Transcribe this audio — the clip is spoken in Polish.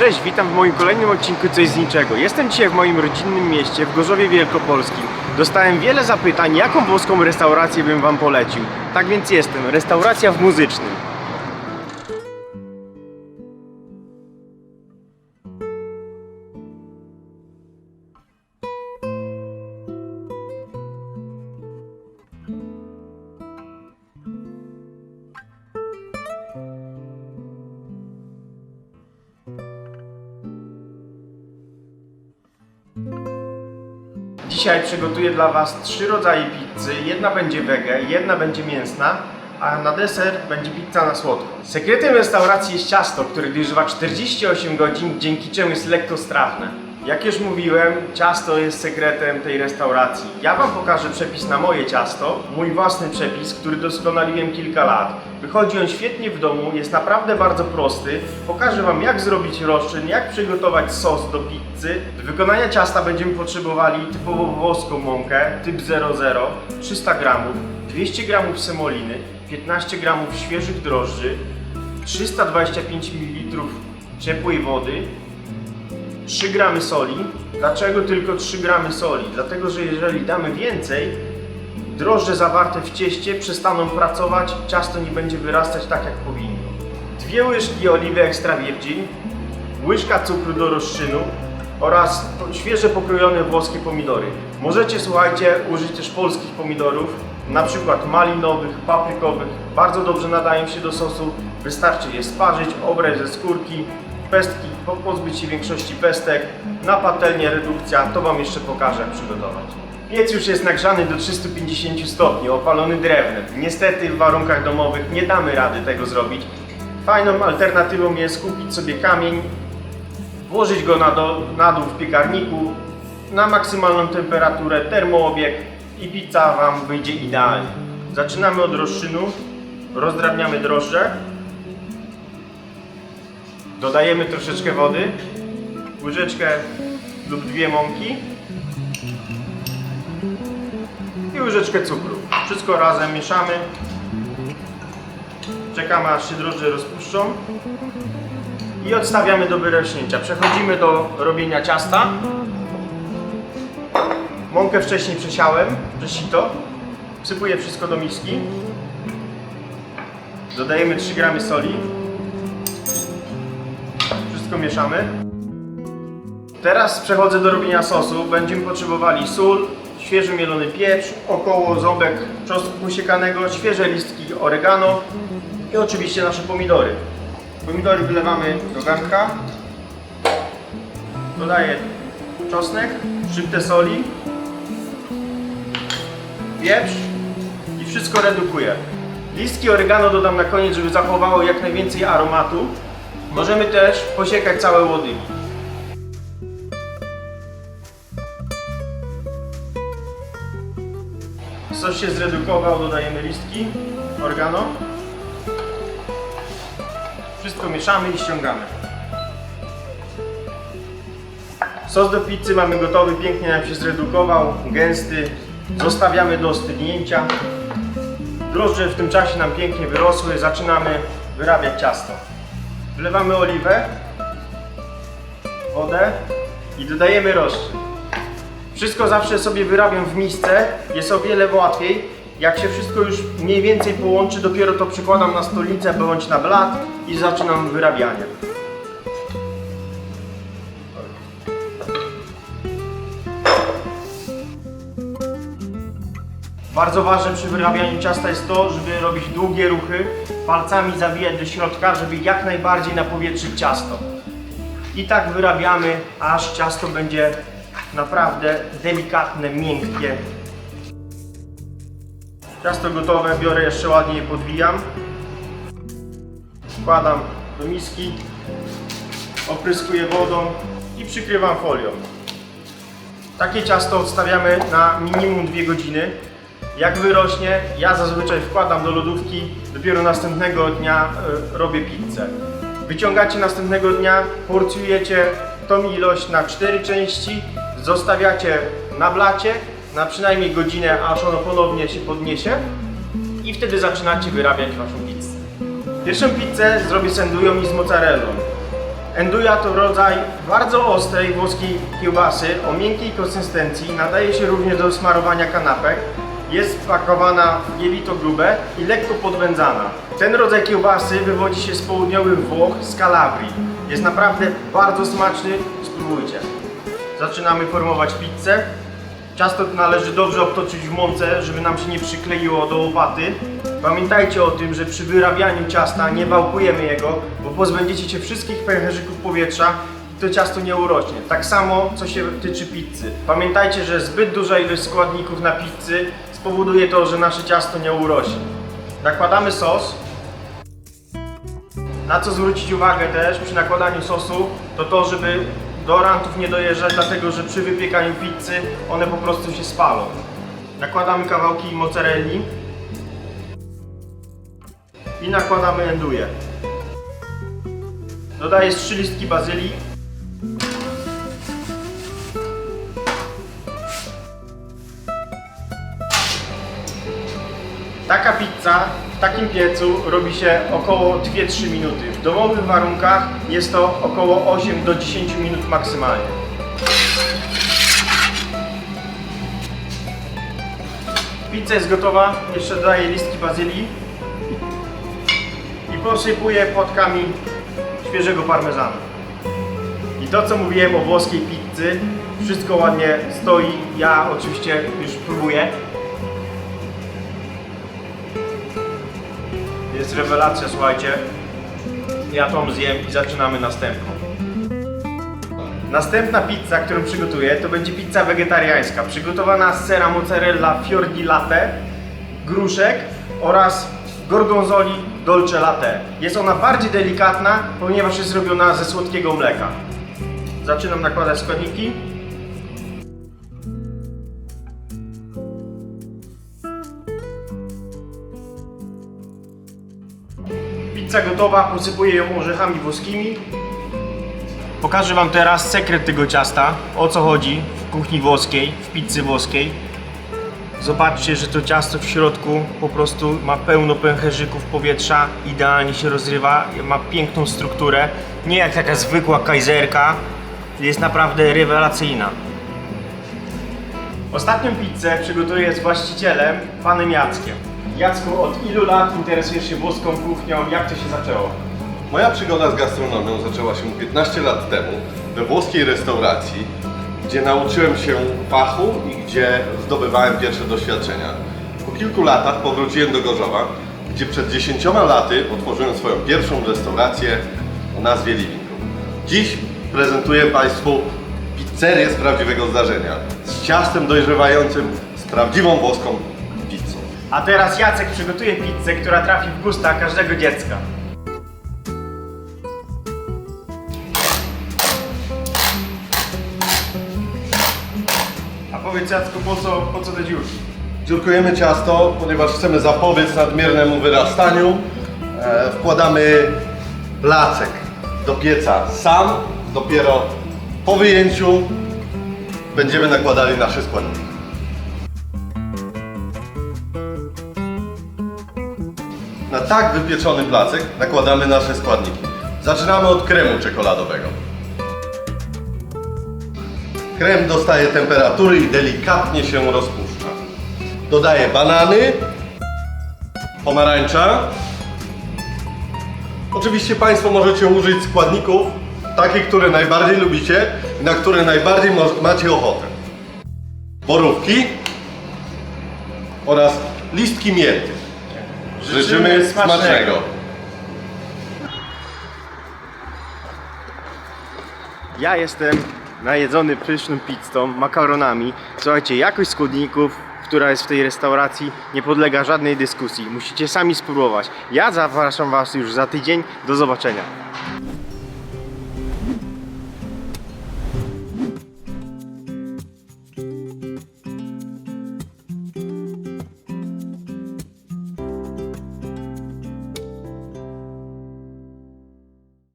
Cześć, witam w moim kolejnym odcinku Coś z Niczego. Jestem dzisiaj w moim rodzinnym mieście, w Gorzowie Wielkopolskim. Dostałem wiele zapytań, jaką włoską restaurację bym Wam polecił. Tak więc jestem, restauracja w Muzycznym. Dzisiaj przygotuję dla Was trzy rodzaje pizzy. Jedna będzie wege, jedna będzie mięsna, a na deser będzie pizza na słodko. Sekretem restauracji jest ciasto, które dojrzewa 48 godzin, dzięki czemu jest lekko strawne. Jak już mówiłem, ciasto jest sekretem tej restauracji. Ja Wam pokażę przepis na moje ciasto, mój własny przepis, który doskonaliłem kilka lat. Wychodzi on świetnie w domu, jest naprawdę bardzo prosty. Pokażę Wam jak zrobić roszczyn, jak przygotować sos do pizzy. Do wykonania ciasta będziemy potrzebowali typowo włoską mąkę, typ 00, 300 g, 200 g semoliny, 15 g świeżych drożdży, 325 ml ciepłej wody, 3 gramy soli. Dlaczego tylko 3 gramy soli? Dlatego, że jeżeli damy więcej, drożdże zawarte w cieście przestaną pracować, ciasto nie będzie wyrastać tak jak powinno. Dwie łyżki oliwy extra virgin, łyżka cukru do rozczynu oraz świeże pokrojone włoskie pomidory. Możecie, słuchajcie, użyć też polskich pomidorów, na przykład malinowych, paprykowych. Bardzo dobrze nadają się do sosu. Wystarczy je sparzyć, obrać ze skórki, pestki, po- pozbyć się większości pestek. Na patelnię redukcja, to Wam jeszcze pokażę jak przygotować. Piec już jest nagrzany do 350 stopni, opalony drewnem. Niestety w warunkach domowych nie damy rady tego zrobić. Fajną alternatywą jest kupić sobie kamień, włożyć go na, do, na dół w piekarniku na maksymalną temperaturę, termoobieg i pizza Wam wyjdzie idealnie. Zaczynamy od rozczynu, rozdrabniamy drożdże, dodajemy troszeczkę wody, łyżeczkę lub dwie mąki i łyżeczkę cukru. Wszystko razem mieszamy, czekamy aż się drożdże rozpuszczą i odstawiamy do wyrośnięcia. Przechodzimy do robienia ciasta. Mąkę wcześniej przesiałem, przez sito. Wsypuję wszystko do miski. Dodajemy 3 gramy soli. Wszystko mieszamy. Teraz przechodzę do robienia sosu. Będziemy potrzebowali sól, świeży mielony pieprz, około ząbek czosnku posiekanego, świeże listki oregano i oczywiście nasze pomidory. Pomidory wlewamy do garnka. Dodaję czosnek, szczyptę soli, pieprz i wszystko redukuję. Listki oregano dodam na koniec, żeby zachowało jak najwięcej aromatu. Możemy też posiekać całe łodygi. Sos się zredukował, dodajemy listki oregano. Wszystko mieszamy i ściągamy. Sos do pizzy mamy gotowy, pięknie nam się zredukował, gęsty. Zostawiamy do ostygnięcia. Drożdże w tym czasie nam pięknie wyrosły, zaczynamy wyrabiać ciasto. Wlewamy oliwę, wodę i dodajemy rozczyn. Wszystko zawsze sobie wyrabiam w misce, jest o wiele łatwiej. Jak się wszystko już mniej więcej połączy, dopiero to przykładam na stolicę bądź na blat i zaczynam wyrabianie. Bardzo ważne przy wyrabianiu ciasta jest to, żeby robić długie ruchy, palcami zawijać do środka, żeby jak najbardziej napowietrzyć ciasto. I tak wyrabiamy, aż ciasto będzie naprawdę delikatne, miękkie. Ciasto gotowe, biorę jeszcze ładnie je podwijam. Wkładam do miski, opryskuję wodą i przykrywam folią. Takie ciasto odstawiamy na minimum 2 godziny. Jak wyrośnie, ja zazwyczaj wkładam do lodówki, dopiero następnego dnia y, robię pizzę. Wyciągacie następnego dnia, porcjujecie tą ilość na 4 części, zostawiacie na blacie na przynajmniej godzinę, aż ono ponownie się podniesie i wtedy zaczynacie wyrabiać waszą pizzę. Pierwszą pizzę zrobię z endują i z mozzarellą. Enduja to rodzaj bardzo ostrej włoskiej kiełbasy o miękkiej konsystencji. Nadaje się również do smarowania kanapek. Jest pakowana w jelito grube i lekko podwędzana. Ten rodzaj kiełbasy wywodzi się z południowych Włoch, z Kalabrii. Jest naprawdę bardzo smaczny. Spróbujcie. Zaczynamy formować pizzę. Ciasto należy dobrze obtoczyć w mące, żeby nam się nie przykleiło do łopaty. Pamiętajcie o tym, że przy wyrabianiu ciasta nie wałkujemy jego, bo pozbędziecie się wszystkich pęcherzyków powietrza i to ciasto nie urośnie. Tak samo, co się tyczy pizzy. Pamiętajcie, że zbyt duża ilość składników na pizzy spowoduje to, że nasze ciasto nie urośnie. Nakładamy sos. Na co zwrócić uwagę też przy nakładaniu sosu, to to, żeby do rantów nie dojeżdżać, dlatego że przy wypiekaniu pizzy one po prostu się spalą. Nakładamy kawałki mozzarelli i nakładamy enduje. Dodaję trzy listki bazylii. Pizza w takim piecu robi się około 2-3 minuty. W domowych warunkach jest to około 8 do 10 minut maksymalnie. Pizza jest gotowa, jeszcze dodaję listki bazylii i posypuję płatkami świeżego parmezanu. I to co mówiłem o włoskiej pizzy, wszystko ładnie stoi. Ja oczywiście już próbuję. Jest rewelacja, słuchajcie. Ja tą zjem i zaczynamy następną. Następna pizza, którą przygotuję, to będzie pizza wegetariańska, przygotowana z sera mozzarella fior di latte, gruszek oraz gorgonzoli dolce latte. Jest ona bardziej delikatna, ponieważ jest zrobiona ze słodkiego mleka. Zaczynam nakładać składniki. Pizza gotowa, posypuję ją orzechami włoskimi. Pokażę Wam teraz sekret tego ciasta, o co chodzi w kuchni włoskiej, w pizzy włoskiej. Zobaczcie, że to ciasto w środku po prostu ma pełno pęcherzyków powietrza, idealnie się rozrywa, ma piękną strukturę. Nie jak taka zwykła kajzerka, jest naprawdę rewelacyjna. Ostatnią pizzę przygotuję z właścicielem, panem Jackiem. Jacku, od ilu lat interesujesz się włoską kuchnią? Jak to się zaczęło? Moja przygoda z gastronomią zaczęła się 15 lat temu we włoskiej restauracji, gdzie nauczyłem się fachu i gdzie zdobywałem pierwsze doświadczenia. Po kilku latach powróciłem do Gorzowa, gdzie przed 10 laty otworzyłem swoją pierwszą restaurację o nazwie Living. Dziś prezentuję Państwu pizzerię z prawdziwego zdarzenia, z ciastem dojrzewającym, z prawdziwą włoską. A teraz Jacek przygotuje pizzę, która trafi w gusta każdego dziecka. A powiedz Jacku, po co, po co te dziurki? Dziurkujemy ciasto, ponieważ chcemy zapobiec nadmiernemu wyrastaniu. E, wkładamy placek do pieca sam. Dopiero po wyjęciu będziemy nakładali nasze składniki. Na tak wypieczony placek nakładamy nasze składniki. Zaczynamy od kremu czekoladowego. Krem dostaje temperatury i delikatnie się rozpuszcza. Dodaję banany, pomarańcza. Oczywiście Państwo możecie użyć składników takich, które najbardziej lubicie i na które najbardziej macie ochotę. Borówki oraz listki mięty. Życzymy smacznego. Ja jestem najedzony pyszną pizzą, makaronami. Słuchajcie, jakość składników, która jest w tej restauracji, nie podlega żadnej dyskusji. Musicie sami spróbować. Ja zapraszam Was już za tydzień. Do zobaczenia.